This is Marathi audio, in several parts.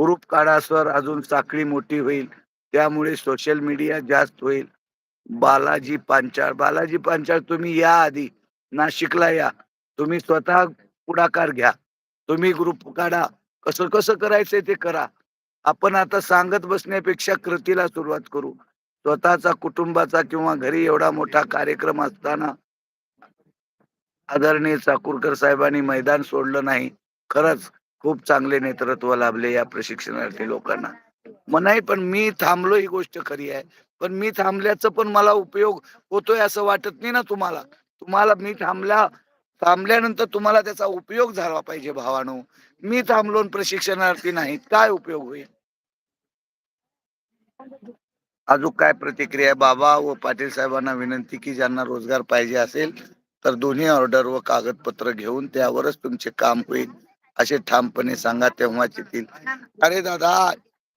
ग्रुप काढा सर अजून साखळी मोठी होईल. त्यामुळे सोशल मीडिया जास्त होईल. बालाजी पांचाळ बालाजी पांचाळ तुम्ही या आधी. नाशिकला या. तुम्ही स्वतः पुढाकार घ्या. तुम्ही ग्रुप काढा. कसं कसं करायचंय ते करा. आपण आता सांगत बसण्यापेक्षा कृतीला सुरुवात करू. स्वतःचा कुटुंबाचा किंवा घरी एवढा मोठा कार्यक्रम असताना आदरणीय चाकूरकर साहेबांनी मैदान सोडलं नाही. खरंच खूप चांगले नेतृत्व लाभले या प्रशिक्षणार्थी लोकांना. मग नाही पण मी थांबलो ही गोष्ट खरी आहे. पण मी थांबल्याचं पण मला उपयोग होतोय असं वाटत नाही ना तुम्हाला. तुम्हाला मी थांबल्या थांबल्यानंतर तुम्हाला त्याचा उपयोग झाला पाहिजे भावानो. मी थांबलो प्रशिक्षणार्थी नाही काय उपयोग होईल? अजून काय प्रतिक्रिया बाबा व पाटील साहेबांना विनंती की ज्यांना रोजगार पाहिजे असेल तर दोन्ही ऑर्डर व कागदपत्र घेऊन त्यावरच तुमचे काम होईल. असे ठामपणे सांगा तेव्हाच येतील अरे दादा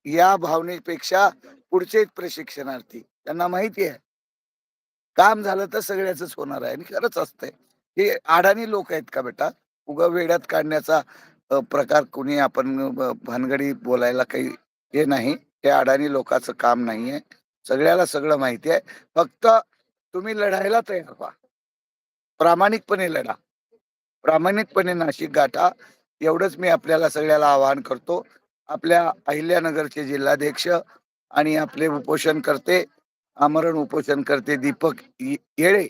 या भावनेपेक्षा पुढचे प्रशिक्षणार्थी त्यांना माहिती आहे. काम झालं तर सगळ्याच होणार आहे आणि खरंच असतंय. हे अडाणी लोक आहेत का बेटा? उगा वेड्यात काढण्याचा प्रकार कोणी आपण भानगडी बोलायला काही हे नाही. हे अडाणी लोकांचं काम नाहीये सगळ्याला सगळं माहिती आहे. फक्त तुम्ही लढायला तयार व्हा. प्रामाणिकपणे लढा. प्रामाणिकपणे नाशिक गाठा. एवढंच मी आपल्याला सगळ्याला आवाहन करतो. आपल्या अहिल्यानगरचे जिल्हाध्यक्ष आणि आपले उपोषण करते आमरण उपोषण करते दीपक ये- येळे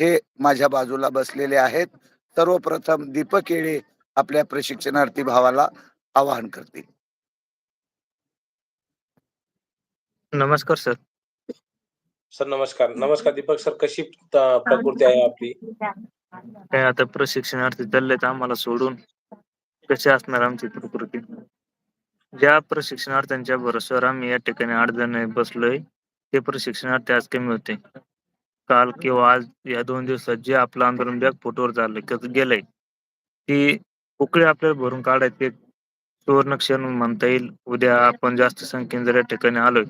हे माझ्या बाजूला बसलेले आहेत. सर्वप्रथम दीपक येळे आपल्या प्रशिक्षणार्थी भावाला आवाहन करतील. नमस्कार सर. सर नमस्कार. नमस्कार दीपक सर. कशी प्रकृती आहे आपली? काय आता प्रशिक्षणार्थी चाललेत आम्हाला सोडून. कशी असणार आमची प्रकृती? ज्या प्रशिक्षणार्थ्यांच्या भरोश्यावर आम्ही या ठिकाणी आठ जण बसलोय ते प्रशिक्षणार्थी आज कमी होते. काल किंवा आज या दोन दिवसात जे आपलं आंदोलन बॅग फोटोवर झालं क- गेलंय ती उकळे आपल्याला भरून काढायचे सुवर्ण क्षण म्हणता येईल. उद्या आपण जास्त संख्येने जर या ठिकाणी आलोय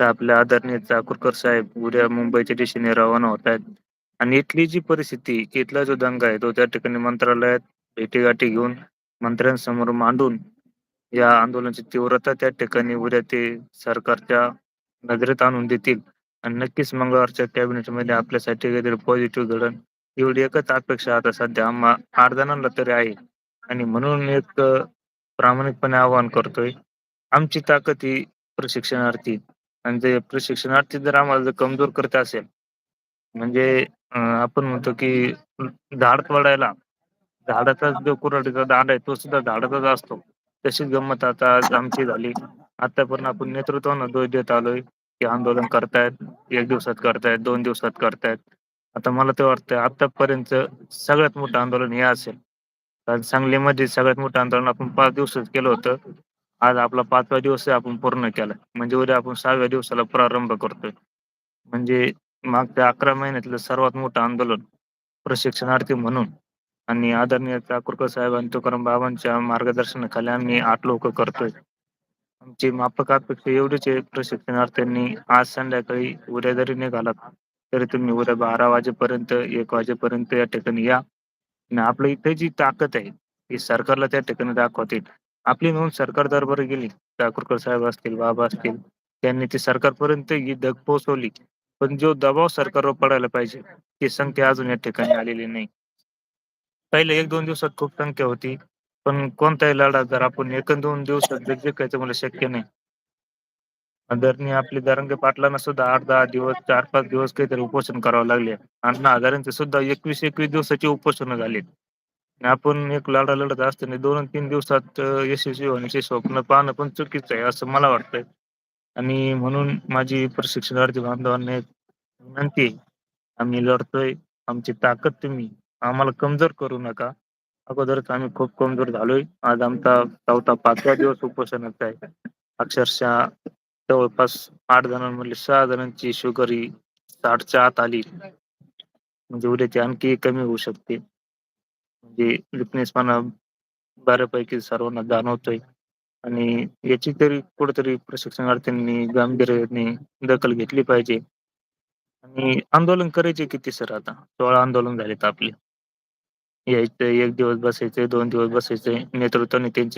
तर आपल्या आदरणीय चाकूरकर साहेब उद्या मुंबईच्या दिशेने रवाना होत आहेत. आणि इथली जी परिस्थिती इथला जो दंगा आहे तो त्या ठिकाणी मंत्रालयात भेटीगाठी घेऊन मंत्र्यांसमोर मांडून या आंदोलनाची तीव्रता त्या ठिकाणी उद्या ते सरकारच्या नजरेत आणून देतील. आणि नक्कीच मंगळवारच्या कॅबिनेटमध्ये आपल्यासाठी काहीतरी पॉझिटिव्ह घडण एवढी एकच अपेक्षा आता सध्या आम्हा आठ जणांना तरी आहे. आणि म्हणून एक प्रामाणिकपणे आवाहन करतोय आमची ताकद ही प्रशिक्षणार्थी. आणि ते प्रशिक्षणार्थी जर आम्हाला जर कमजोर करत असेल म्हणजे आपण म्हणतो की झाड तोडायला झाडाचा जो कुऱ्हाडीचा दांड आहे तो सुद्धा झाडाचाच असतो. तशीच गंमत आता आज आमची झाली. आतापर्यंत आपण नेतृत्वानं दोष देत आलोय. की आंदोलन करतायत एक दिवसात करतायत दोन दिवसात करतायत. आता मला ते वाटतं आतापर्यंत सगळ्यात मोठं आंदोलन हे असेल. कारण सांगलीमध्ये सगळ्यात मोठं आंदोलन आपण पाच दिवसात केलं होतं. आज आपला पाचवा दिवस आपण पूर्ण केला. म्हणजे उद्या आपण सहाव्या दिवसाला प्रारंभ करतोय. म्हणजे मागच्या अकरा महिन्यातलं सर्वात मोठं आंदोलन प्रशिक्षणार्थी म्हणून आणि आदरणीय चाकूरकर साहेब आणि तुकाराम बाबांच्या मार्गदर्शनाखाली आम्ही आठ लोक करतोय. आमची माफक अपेक्षा एवढीच आहे प्रशिक्षणार्थ्यांनी आज संध्याकाळी उद्या जरी निघालात तरी तुम्ही उद्या बारा वाजेपर्यंत एक वाजेपर्यंत या ठिकाणी या. आणि आपल्या इथे जी ताकद आहे ती सरकारला त्या ठिकाणी दाखवतील. आपली नोंद सरकार दरबार गेली चाकूरकर साहेब असतील बाबा असतील त्यांनी ती सरकारपर्यंत ही धग पोहोचवली. पण जो दबाव सरकारवर पडायला पाहिजे ती संख्या अजून या ठिकाणी आलेली नाही. पहिले एक दोन दिवसात खूप संख्या होती. पण कोणताही लढा जर आपण एक दोन दिवसात जर जिंकायचं मला शक्य नाही. आदरणीय आपले दरंगे पाटलांना सुद्धा आठ दहा दिवस चार पाच दिवस काहीतरी उपोषण करावं लागले. अण्णा हजारांचे सुद्धा एकवीस एकवीस दिवसाची उपोषण झाली आपण एक लढा लढत असताना दोन तीन दिवसात यशस्वी होण्याचे स्वप्न पाहणं पण चुकीचं आहे असं मला वाटतंय. आणि म्हणून माझी प्रशिक्षणार्थी बांधवांना विनंती आहे. आम्ही लढतोय. आमची ताकद तुम्ही आम्हाला कमजोर करू नका. अगोदरच आम्ही खूप कमजोर झालोय. आज आमचा चौथा पाचवा दिवस उपोषणाचा आहे. अक्षरशः जवळपास आठ जणांमधले सहा जणांची शुगर ही साठच्या आत आली. म्हणजे उद्याची आणखी कमी होऊ शकते. म्हणजे विकनेसपणा बऱ्यापैकी सर्वांना जाणवतोय. आणि याची तरी कुठेतरी प्रशिक्षणार्थ्यांनी गांभीर्याने दखल घेतली पाहिजे. आणि आंदोलन करायचे किती सर आता? सोळा आंदोलन झालेत आपले. यायचे एक दिवस बसायचे दोन दिवस बसायचे नेतृत्व त्यांचे